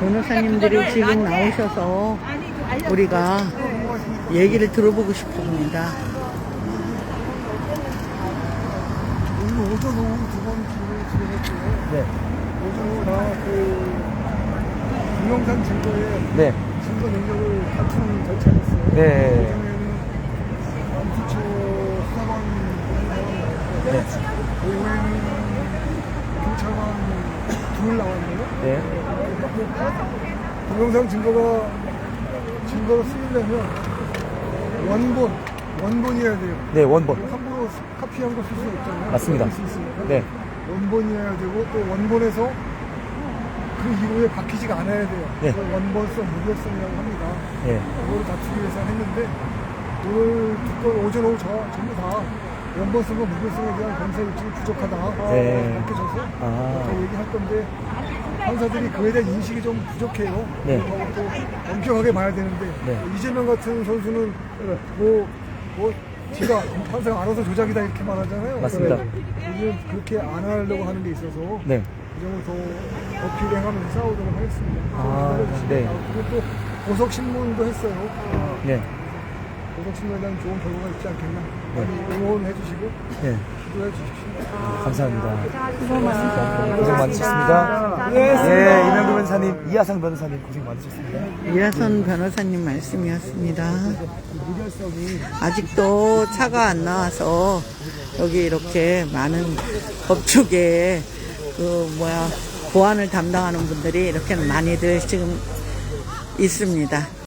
변호사님들이 지금 나오셔서 우리가 얘기를 들어보고 싶습니다. 오늘 오전 오후 두번 진행했고요. 네. 오전 오후 다그 동영상 증거에 네. 증거 능력을 갖추는 절차였어요. 네. 오전에는 남수처 수사관 네. 나왔고 오후에는 경찰관 둘 나왔네요. 네. 동영상 증거가 증거로 쓰이려면 원본 원본이어야 돼요. 네, 원본. 함부로 카피한 거 쓸 수 없잖아요. 맞습니다. 쓸수 있으니까. 네. 원본이어야 되고 또 원본에서 그 이후에 바뀌지가 않아야 돼요. 네. 그걸 원본성, 무결성이라고 합니다. 네. 그거를 다투기 위해서 했는데 오늘 듣고 오전 오후 저, 전부 다 원본성과 무결성에 대한 검사 일정이 부족하다. 네. 밝혀져서 아. 그렇게 얘기할 건데 판사들이 그에 대한 인식이 좀 부족해요. 네. 또 엄격하게 봐야 되는데 네. 이재명 같은 선수는 뭐, 뭐 지가 판사가 알아서 조작이다 이렇게 말하잖아요. 맞습니다. 요즘 그렇게 안 하려고 하는 게 있어서 네. 그 점을 더 어필해가면서 싸우도록 하겠습니다. 아, 네. 그리고 또 보석 신문도 했어요. 네. 보석 신문에 대한 좋은 결과가 있지 않겠나. 네. 많이 응원해 주시고 네. 기도해 주십시오. 감사합니다. 고생 많으셨습니다. 예, 이명규 변호사님, 이하상 변호사님 고생 많으셨습니다. 이하선 변호사님 말씀이었습니다. 아직도 차가 안 나와서 여기 이렇게 많은 법조계 그 뭐야 보안을 담당하는 분들이 이렇게 많이들 지금 있습니다.